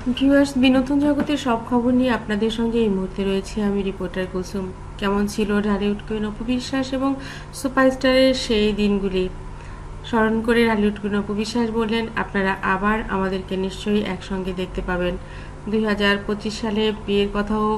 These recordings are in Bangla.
ভিউয়ার্স, বিনোদন জগতের সব খবর নিয়ে আপনাদের সঙ্গে এই মুহূর্তে রয়েছে আমি রিপোর্টার কুসুম কেমন ছিল ঢালিউড কুইন অপবিশ্বাস এবং সুপারস্টারের সেই দিনগুলি? স্মরণ করে ঢালিউড কুইন অপবিশ্বাস বললেন, আপনারা আবার আমাদেরকে নিশ্চয়ই একসঙ্গে দেখতে পাবেন। দুই হাজার পঁচিশ সালে বিয়ের কথাও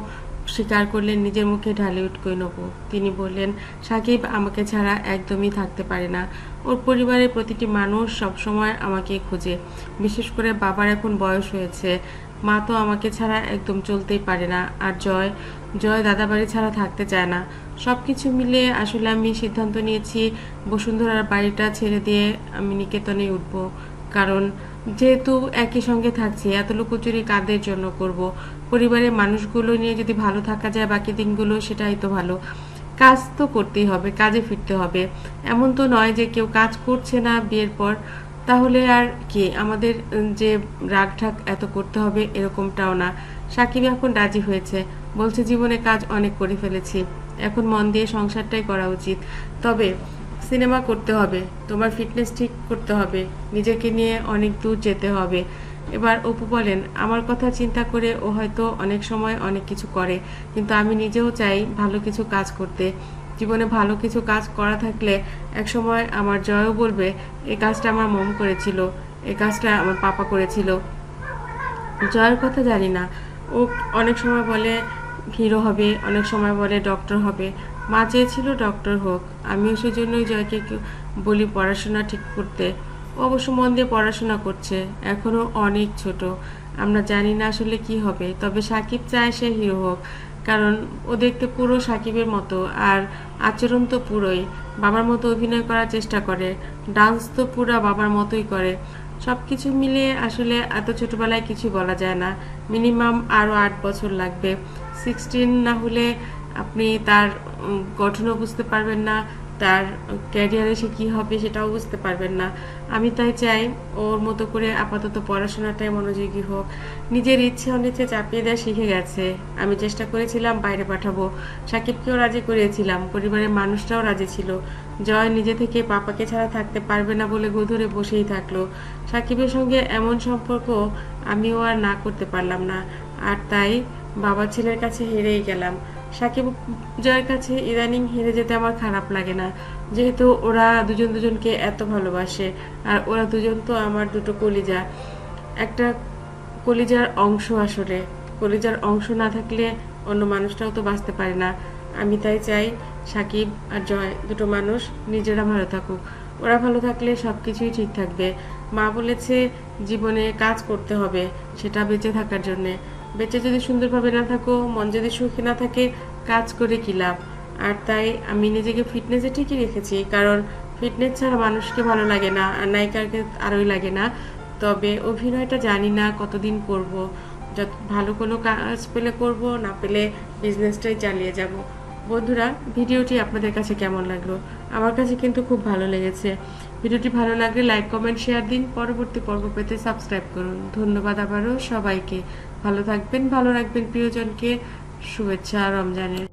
স্বীকার করলেন, নিজের মুখে ঢালিউড কুইন অপু তিনি বললেন, সাকিব আমাকে ছাড়া একদমই থাকতে পারে না। ওর পরিবারের প্রতিটি মানুষ সবসময় আমাকে খোঁজে। বিশেষ করে বাবার এখন বয়স হয়েছে। মা তো আমাকে ছাড়া একদম চলতেই পারে না। আর জয় জয় দাদাবাড়ি ছাড়া থাকতে চায় না। সব কিছু মিলে আসলে আমি সিদ্ধান্ত নিয়েছি, বসুন্ধরার বাড়িটা ছেড়ে দিয়ে আমি নিকেতনে উঠব। কারণ যেহেতু একই সঙ্গে থাকছি এত লুকোচুরি কাদের জন্য করব? পরিবারের মানুষগুলো নিয়ে যদি ভালো থাকা যায় বাকি দিনগুলো, সেটাই তো ভালো। কাজ তো করতেই হবে, কাজে ফিরতে হবে। এমন তো নয় যে কেউ কাজ করছে না বিয়ের পর। তাহলে আর কি, আমাদের যে রাগ ঢাক এত করতে হবে এরকমটাও না। সাকিব এখন রাজি হয়েছে, বলছে জীবনে কাজ অনেক করে ফেলেছি। এখন মন দিয়ে সংসারটাই করা উচিত। তবে সিনেমা করতে হবে, তোমার ফিটনেস ঠিক করতে হবে, নিজেকে নিয়ে অনেক দূর যেতে হবে। এবার অপু বলেন, আমার কথা চিন্তা করে ও হয়তো অনেক সময় অনেক কিছু করে, কিন্তু আমি নিজেও চাই ভালো কিছু কাজ করতে। জীবনে ভালো কিছু কাজ করা থাকলে এক সময় আমার জয়ও বলবে এই কাজটা আমার মম করেছিল এই কাজটা আমার পাপা করেছিল। জয়ের কথা জানি না ও অনেক সময় বলে, হিরো হবে, অনেক সময় বলে, ডক্টর হবে। মা চেয়েছিল ডক্টর হোক। আমিও সেজন্যই জয়কে বলি পড়াশোনা ঠিক করতে। অবশ্য মন দিয়ে পড়াশোনা করছে এখনও অনেক ছোট। আমরা জানি না আসলে কি হবে, তবে সাকিব চায় সে হিরো হোক, কারণ ও দেখতে পুরো সাকিবের মতো, আর আচরণ তো পুরোই। বাবার মতো অভিনয় করার চেষ্টা করে ডান্স তো পুরো বাবার মতোই করে। সব কিছু মিলিয়ে আসলে এত ছোটবেলায় কিছু বলা যায় না। মিনিমাম আরও আট বছর লাগবে। সিক্সটিন না হলে আপনি তার গঠনও বুঝতে পারবেন না, তার ক্যারিয়ারে সে কী হবে সেটাও বুঝতে পারবেন না। আমি তাই চাই ওর মতো করে আপাতত পড়াশোনাটাই মনোযোগী হোক। নিজের ইচ্ছে অনিচ্ছে চাপিয়ে দেওয়া শিখে গেছে। আমি চেষ্টা করেছিলাম বাইরে পাঠাবো। সাকিবকেও রাজি করিয়েছিলাম। পরিবারের মানুষটাও রাজি ছিল। জয় নিজে থেকে পাপাকে ছাড়া থাকতে পারবে না বলে গোধরে বসেই থাকল। সাকিবের সঙ্গে এমন সম্পর্ক আমিও আর না করতে পারলাম না। আর তাই বাবা ছেলের কাছে হেরেই গেলাম। সাকিব জয়ের কাছে ইদানিং হেরে যেতে আমার খারাপ লাগে না। যেহেতু ওরা দুজন দুজনকে এত ভালোবাসে, আর ওরা দুজন তো আমার দুটো কলিজা। একটা কলিজার অংশ আসলে। কলিজার অংশ না থাকলে অন্য মানুষটাও তো বাঁচতে পারে না। আমি তাই চাই সাকিব আর জয় দুটো মানুষ নিজেরা ভালো থাকুক। ওরা ভালো থাকলে সব কিছুই ঠিক থাকবে। মা বলেছে, জীবনে কাজ করতে হবে, সেটা বেঁচে থাকার জন্যে। বেঁচে যদি সুন্দরভাবে না থাকো, মন যদি সুখী না থাকে, কাজ করে কি লাভ? আর তাই আমি নিজেকে ফিটনেসে ঠিকই রেখেছি, কারণ ফিটনেস ছাড়া মানুষকে ভালো লাগে না, আর নায়িকাকে আরোই লাগে না। তবে অভিনয়টা জানি না কতদিন করব, যত ভালো কোনো কাজ পেলে করব, না পেলে বিজনেসটাই চালিয়ে যাব। বন্ধুরা, ভিডিওটি আপনাদের কাছে কেমন লাগল? আমার কাছে কিন্তু খুব ভালো লেগেছে। ভিডিওটি ভালো লাগলে লাইক কমেন্ট শেয়ার দিন। পরবর্তী পর্ব পেতে সাবস্ক্রাইব করুন। ধন্যবাদ আবারও সবাইকে। ভালো থাকবেন ভালো রাখবেন প্রিয়জনকে। শুভেচ্ছা রমজানের।